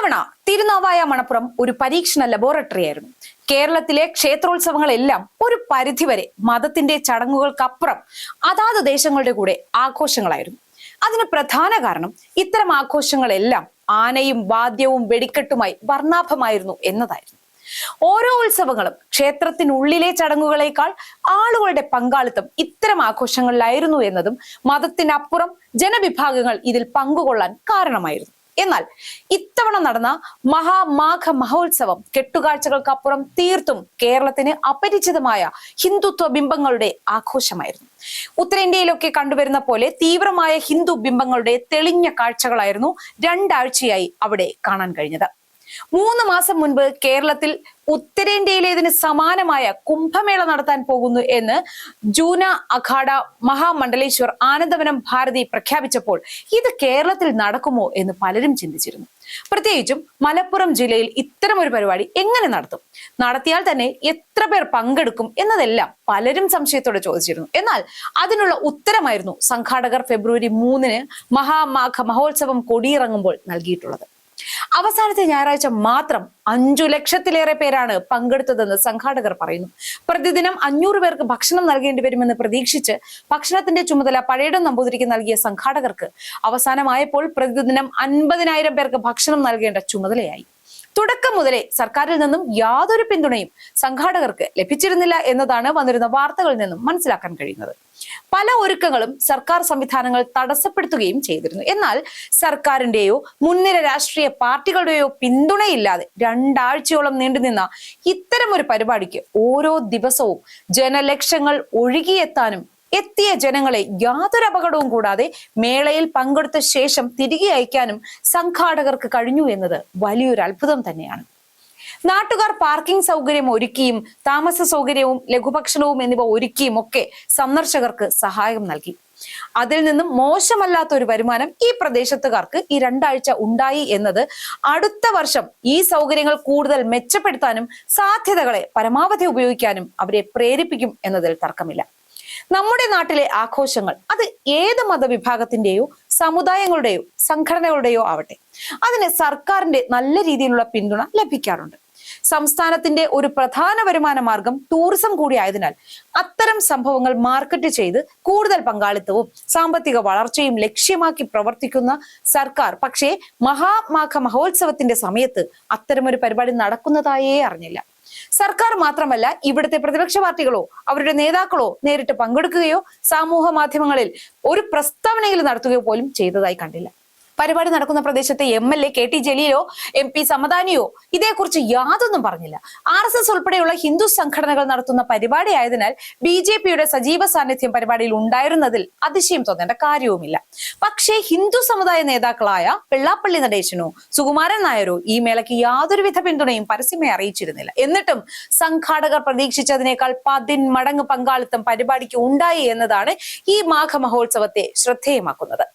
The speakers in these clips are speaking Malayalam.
ഇത്തവണ തിരുനാവായ മണപ്പുറം ഒരു പരീക്ഷണ ലബോറട്ടറി ആയിരുന്നു. കേരളത്തിലെ ക്ഷേത്രോത്സവങ്ങളെല്ലാം ഒരു പരിധിവരെ മതത്തിന്റെ ചടങ്ങുകൾക്കപ്പുറം അതാത് ദേശങ്ങളുടെ കൂടെ ആഘോഷങ്ങളായിരുന്നു. അതിന് പ്രധാന കാരണം ഇത്തരം ആഘോഷങ്ങളെല്ലാം ആനയും വാദ്യവും വെടിക്കെട്ടുമായി വർണാഭമായിരുന്നു എന്നതായിരുന്നു. ഓരോ ഉത്സവങ്ങളും ക്ഷേത്രത്തിനുള്ളിലെ ചടങ്ങുകളേക്കാൾ ആളുകളുടെ പങ്കാളിത്തം ഇത്തരം ആഘോഷങ്ങളിലായിരുന്നു എന്നതും മതത്തിനപ്പുറം ജനവിഭാഗങ്ങൾ ഇതിൽ പങ്കുകൊള്ളാൻ കാരണമായിരുന്നു. എന്നാൽ ഇത്തവണ നടന്ന മഹാമാഘ മഹോത്സവം കെട്ടുകാഴ്ചകൾക്കപ്പുറം തീർത്തും കേരളത്തിന് അപരിചിതമായ ഹിന്ദുത്വ ബിംബങ്ങളുടെ ആഘോഷമായിരുന്നു. ഉത്തരേന്ത്യയിലൊക്കെ കണ്ടുവരുന്ന പോലെ തീവ്രമായ ഹിന്ദു ബിംബങ്ങളുടെ തെളിഞ്ഞ കാഴ്ചകളായിരുന്നു രണ്ടാഴ്ചയായി അവിടെ കാണാൻ കഴിഞ്ഞത്. മൂന്ന് മാസം മുൻപ് കേരളത്തിൽ ഉത്തരേന്ത്യയിലേതിന് സമാനമായ കുംഭമേള നടത്താൻ പോകുന്നു എന്ന് ജൂന അഖാഡ മഹാമണ്ഡലേശ്വർ ആനന്ദവനം ഭാരതി പ്രഖ്യാപിച്ചപ്പോൾ ഇത് കേരളത്തിൽ നടക്കുമോ എന്ന് പലരും ചിന്തിച്ചിരുന്നു. പ്രത്യേകിച്ചും മലപ്പുറം ജില്ലയിൽ ഇത്തരമൊരു പരിപാടി എങ്ങനെ നടത്തും? നടത്തിയാൽ തന്നെ എത്ര പേർ പങ്കെടുക്കും എന്നതെല്ലാം പലരും സംശയത്തോടെ ചോദിച്ചിരുന്നു. എന്നാൽ അതിനുള്ള ഉത്തരമായിരുന്നു സംഘാടകർ ഫെബ്രുവരി മൂന്നിന് മഹാമാഘ മഹോത്സവം കൊടിയിറങ്ങുമ്പോൾ നൽകിയിട്ടുള്ളത്. അവസാനത്തെ ഞായറാഴ്ച മാത്രം അഞ്ചു ലക്ഷത്തിലേറെ പേരാണ് പങ്കെടുത്തതെന്ന് സംഘാടകർ പറയുന്നു. പ്രതിദിനം അഞ്ഞൂറ് പേർക്ക് ഭക്ഷണം നൽകേണ്ടി വരുമെന്ന് പ്രതീക്ഷിച്ച് ഭക്ഷണത്തിന്റെ ചുമതല പഴയടം നമ്പൂതിരിക്ക് നൽകിയ സംഘാടകർക്ക് അവസാനമായപ്പോൾ പ്രതിദിനം അൻപതിനായിരം പേർക്ക് ഭക്ഷണം നൽകേണ്ട ചുമതലയായി. തുടക്കം മുതലേ സർക്കാരിൽ നിന്നും യാതൊരു പിന്തുണയും സംഘാടകർക്ക് ലഭിച്ചിരുന്നില്ല എന്നതാണ് വന്നിരുന്ന വാർത്തകളിൽ നിന്നും മനസ്സിലാക്കാൻ കഴിയുന്നത്. പല ഒരുക്കങ്ങളും സർക്കാർ സംവിധാനങ്ങൾ തടസ്സപ്പെടുത്തുകയും ചെയ്തിരുന്നു. എന്നാൽ സർക്കാരിന്റെയോ മുൻനിര രാഷ്ട്രീയ പാർട്ടികളുടെയോ പിന്തുണയില്ലാതെ രണ്ടാഴ്ചയോളം നീണ്ടുനിന്ന ഇത്തരം ഒരു പരിപാടിക്ക് ഓരോ ദിവസവും ജനലക്ഷങ്ങൾ ഒഴുകിയെത്താനും എത്തിയ ജനങ്ങളെ യാതൊരു അപകടവും കൂടാതെ മേളയിൽ പങ്കെടുത്ത ശേഷം തിരികെ അയക്കാനും സംഘാടകർക്ക് കഴിഞ്ഞു എന്നത് വലിയൊരു അത്ഭുതം തന്നെയാണ്. നാട്ടുകാർ പാർക്കിംഗ് സൗകര്യം ഒരുക്കിയും താമസ സൗകര്യവും ലഘുഭക്ഷണവും എന്നിവ ഒരുക്കിയും ഒക്കെ സന്ദർശകർക്ക് സഹായം നൽകി. അതിൽ നിന്നും മോശമല്ലാത്ത ഒരു വരുമാനം ഈ പ്രദേശത്തുകാർക്ക് ഈ രണ്ടാഴ്ച ഉണ്ടായി എന്നത് അടുത്ത വർഷം ഈ സൗകര്യങ്ങൾ കൂടുതൽ മെച്ചപ്പെടുത്താനും സാധ്യതകളെ പരമാവധി ഉപയോഗിക്കാനും അവരെ പ്രേരിപ്പിക്കും എന്നതിൽ തർക്കമില്ല. നമ്മുടെ നാട്ടിലെ ആഘോഷങ്ങൾ അത് ഏത് മതവിഭാഗത്തിന്റെയോ സമുദായങ്ങളുടെയോ സംഘടനകളുടെയോ ആവട്ടെ അതിന് സർക്കാരിന്റെ നല്ല രീതിയിലുള്ള പിന്തുണ ലഭിക്കാറുണ്ട്. സംസ്ഥാനത്തിന്റെ ഒരു പ്രധാന വരുമാന മാർഗം ടൂറിസം കൂടി ആയതിനാൽ അത്തരം സംഭവങ്ങൾ മാർക്കറ്റ് ചെയ്ത് കൂടുതൽ പങ്കാളിത്തവും സാമ്പത്തിക വളർച്ചയും ലക്ഷ്യമാക്കി പ്രവർത്തിക്കുന്ന സർക്കാർ. പക്ഷേ മഹാമാഘ മഹോത്സവത്തിന്റെ സമയത്ത് അത്തരമൊരു പരിപാടി നടക്കുന്നതായേ അറിഞ്ഞില്ല. സർക്കാർ മാത്രമല്ല ഇവിടുത്തെ പ്രതിപക്ഷ പാർട്ടികളോ അവരുടെ നേതാക്കളോ നേരിട്ട് പങ്കെടുക്കുകയോ സമൂഹ മാധ്യമങ്ങളിൽ ഒരു പ്രസ്താവനയിൽ നടത്തുകയോ പോലും ചെയ്തതായി കണ്ടില്ല. പരിപാടി നടക്കുന്ന പ്രദേശത്തെ M L A K T ജലീലോ M P സമദാനിയോ ഇതേക്കുറിച്ച് യാതൊന്നും പറഞ്ഞില്ല. ആർ എസ് എസ് ഉൾപ്പെടെയുള്ള ഹിന്ദു സംഘടനകൾ നടത്തുന്ന പരിപാടി ആയതിനാൽ ബി ജെ പിയുടെ സജീവ സാന്നിധ്യം പരിപാടിയിൽ ഉണ്ടായിരുന്നതിൽ അതിശയം തോന്നേണ്ട കാര്യവുമില്ല. പക്ഷേ ഹിന്ദു സമുദായ നേതാക്കളായ വെള്ളാപ്പള്ളി നടേശനോ സുകുമാരൻ നായരോ ഈ മേളയ്ക്ക് യാതൊരുവിധ പിന്തുണയും പരസ്യമായി അറിയിച്ചിരുന്നില്ല. എന്നിട്ടും സംഘാടകർ പ്രതീക്ഷിച്ചതിനേക്കാൾ പതിന്മടങ്ങ് പങ്കാളിത്തം പരിപാടിക്ക് ഉണ്ടായി എന്നതാണ് ഈ മാഘ മഹോത്സവത്തെ ശ്രദ്ധേയമാക്കുന്നത്.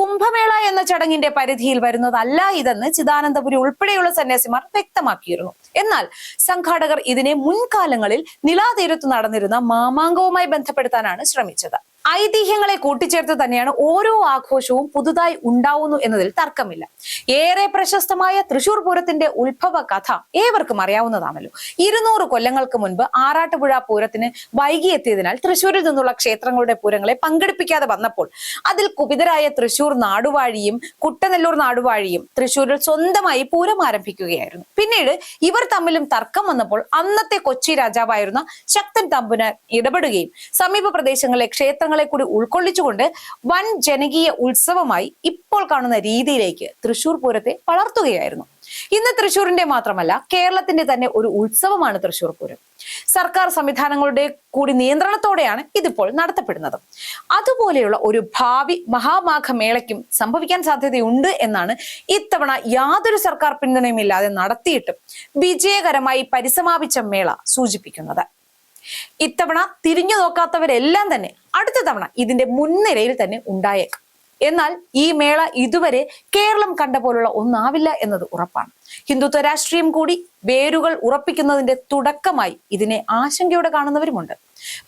കുംഭമേള എന്ന ചടങ്ങിന്റെ പരിധിയിൽ വരുന്നതല്ല ഇതെന്ന് ചിദാനന്ദപുരി ഉൾപ്പെടെയുള്ള സന്യാസിമാർ വ്യക്തമാക്കിയിരുന്നു. എന്നാൽ സംഘാടകർ ഇതിനെ മുൻകാലങ്ങളിൽ നിലാതീരത്ത് നടന്നിരുന്ന മാമാങ്കവുമായി ബന്ധപ്പെടുത്താനാണ് ശ്രമിച്ചത്. ഐതിഹ്യങ്ങളെ കൂട്ടിച്ചേർത്ത് തന്നെയാണ് ഓരോ ആഘോഷവും പുതുതായി ഉണ്ടാവുന്നു എന്നതിൽ തർക്കമില്ല. ഏറെ പ്രശസ്തമായ തൃശൂർ പൂരത്തിന്റെ ഉത്ഭവ കഥ ഏവർക്കും അറിയാവുന്നതാണല്ലോ. ഇരുന്നൂറ് കൊല്ലങ്ങൾക്ക് മുൻപ് ആറാട്ടുപുഴ പൂരത്തിന് വൈകി എത്തിയതിനാൽ തൃശൂരിൽ നിന്നുള്ള ക്ഷേത്രങ്ങളുടെ പൂരങ്ങളെ പങ്കെടുപ്പിക്കാതെ വന്നപ്പോൾ അതിൽ കുപിതരായ തൃശൂർ നാടുവാഴിയും കുട്ടനെല്ലൂർ നാടുവാഴിയും തൃശൂരിൽ സ്വന്തമായി പൂരം ആരംഭിക്കുകയായിരുന്നു. പിന്നീട് ഇവർ തമ്മിലും തർക്കം വന്നപ്പോൾ അന്നത്തെ കൊച്ചി രാജാവായിരുന്ന ശക്തൻ തമ്പുരാൻ ഇടപെടുകയും സമീപ പ്രദേശങ്ങളിലെ ക്ഷേത്രങ്ങളെ കൂടി ഉൾക്കൊള്ളിച്ചുകൊണ്ട് വൻ ജനകീയ ഉത്സവമായി ഇപ്പോൾ കാണുന്ന രീതിയിലേക്ക് തൃശൂർ പൂരത്തെ വളർത്തുകയായിരുന്നു. ഇന്ന് തൃശൂരിന്റെ മാത്രമല്ല കേരളത്തിന്റെ തന്നെ ഒരു ഉത്സവമാണ് തൃശൂർ പൂരം. സർക്കാർ സംവിധാനങ്ങളുടെ കൂടി നിയന്ത്രണത്തോടെയാണ് ഇതിപ്പോൾ നടത്തപ്പെടുന്നത്. അതുപോലെയുള്ള ഒരു ഭാവി മഹാമാഘ മേളയ്ക്കും സംഭവിക്കാൻ സാധ്യതയുണ്ട് എന്നാണ് ഇത്തവണ യാതൊരു സർക്കാർ പിന്തുണയുമില്ലാതെ നടത്തിയിട്ടും വിജയകരമായി പരിസമാപിച്ച മേള സൂചിപ്പിക്കുന്നത്. ഇത്തവണ തിരിഞ്ഞു നോക്കാത്തവരെല്ലാം തന്നെ അടുത്ത തവണ ഇതിന്റെ മുൻനിരയിൽ തന്നെ ഉണ്ടായേക്കാം. എന്നാൽ ഈ മേള ഇതുവരെ കേരളം കണ്ട പോലുള്ള ഒന്നാവില്ല എന്നത് ഉറപ്പാണ്. ഹിന്ദുത്വ രാഷ്ട്രീയം കൂടി വേരുകൾ ഉറപ്പിക്കുന്നതിന്റെ തുടക്കമായി ഇതിനെ ആശങ്കയോടെ കാണുന്നവരുമുണ്ട്.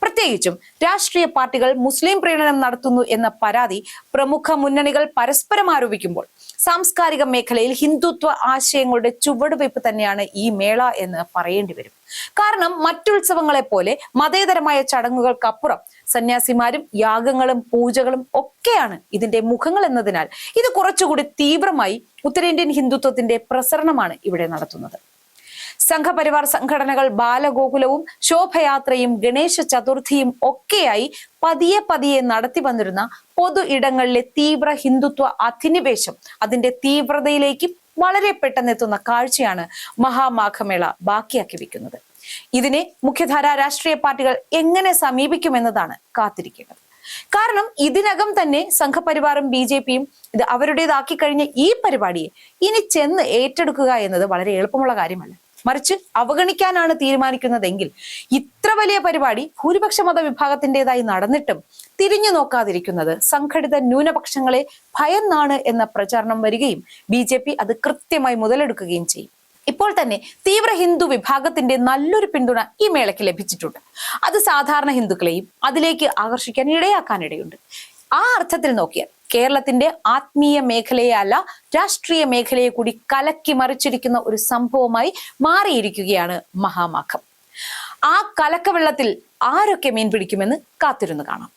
പ്രത്യേകിച്ചും രാഷ്ട്രീയ പാർട്ടികൾ മുസ്ലിം പ്രീണനം നടത്തുന്നു എന്ന പരാതി പ്രമുഖ മുന്നണികൾ പരസ്പരം ആരോപിക്കുമ്പോൾ സാംസ്കാരിക മേഖലയിൽ ഹിന്ദുത്വ ആശയങ്ങളുടെ ചുവടുവയ്പ് തന്നെയാണ് ഈ മേള എന്ന് പറയേണ്ടി വരും. കാരണം മറ്റുത്സവങ്ങളെ പോലെ മതേതരമായ ചടങ്ങുകൾക്കപ്പുറം സന്യാസിമാരും യാഗങ്ങളും പൂജകളും ഒക്കെയാണ് ഇതിന്റെ മുഖങ്ങൾ എന്നതിനാൽ ഇത് കുറച്ചുകൂടി തീവ്രമായി ഉത്തരേന്ത്യൻ ഹിന്ദുത്വത്തിന്റെ പ്രസരണമാണ് ഇവിടെ നടത്തുന്നത്. സംഘപരിവാർ സംഘടനകൾ ബാലഗോകുലവും ശോഭയാത്രയും ഗണേശ ചതുർത്ഥിയും ഒക്കെയായി പതിയെ പതിയെ നടത്തി വന്നിരുന്ന പൊതു ഇടങ്ങളിലെ തീവ്ര ഹിന്ദുത്വ അധിനിവേശം അതിന്റെ തീവ്രതയിലേക്ക് വളരെ പെട്ടെന്നെത്തുന്ന കാഴ്ചയാണ് മഹാമാഘമേള ബാക്കിയാക്കി വെക്കുന്നത്. ഇതിനെ മുഖ്യധാരാ രാഷ്ട്രീയ പാർട്ടികൾ എങ്ങനെ സമീപിക്കുമെന്നതാണ് കാത്തിരിക്കേണ്ടത്. കാരണം ഇതിനകം തന്നെ സംഘപരിവാറും ബി ജെ പിയും ഇത് അവരുടേതാക്കി കഴിഞ്ഞ ഈ പരിപാടിയെ ഇനി ചെന്ന് ഏറ്റെടുക്കുക എന്നത് വളരെ എളുപ്പമുള്ള കാര്യമല്ല. മറിച്ച് അവഗണിക്കാനാണ് തീരുമാനിക്കുന്നതെങ്കിൽ ഇത്ര വലിയ പരിപാടി ഭൂരിപക്ഷ മതവിഭാഗത്തിന്റെതായി നടന്നിട്ടും തിരിഞ്ഞു നോക്കാതിരിക്കുന്നത് സംഘടിത ന്യൂനപക്ഷങ്ങളെ ഭയന്നാണ് എന്ന പ്രചാരണം വരികയും ബി അത് കൃത്യമായി മുതലെടുക്കുകയും ചെയ്യും. ഇപ്പോൾ തന്നെ തീവ്ര ഹിന്ദു വിഭാഗത്തിന്റെ നല്ലൊരു പിന്തുണ ഈ മേളയ്ക്ക് ലഭിച്ചിട്ടുണ്ട്. അത് സാധാരണ ഹിന്ദുക്കളെയും അതിലേക്ക് ആകർഷിക്കാൻ ഇടയാക്കാനിടയുണ്ട്. ആ അർത്ഥത്തിൽ നോക്കിയാൽ കേരളത്തിന്റെ ആത്മീയ മേഖലയെ അല്ല രാഷ്ട്രീയ മേഖലയെ കൂടി കലക്കി മറിച്ചിരിക്കുന്ന ഒരു സംഭവമായി മാറിയിരിക്കുകയാണ് മഹാമാഘം ആ കലക്കവെള്ളത്തിൽ ആരൊക്കെ മീൻ പിടിക്കുമെന്ന് കാത്തിരുന്ന് കാണാം.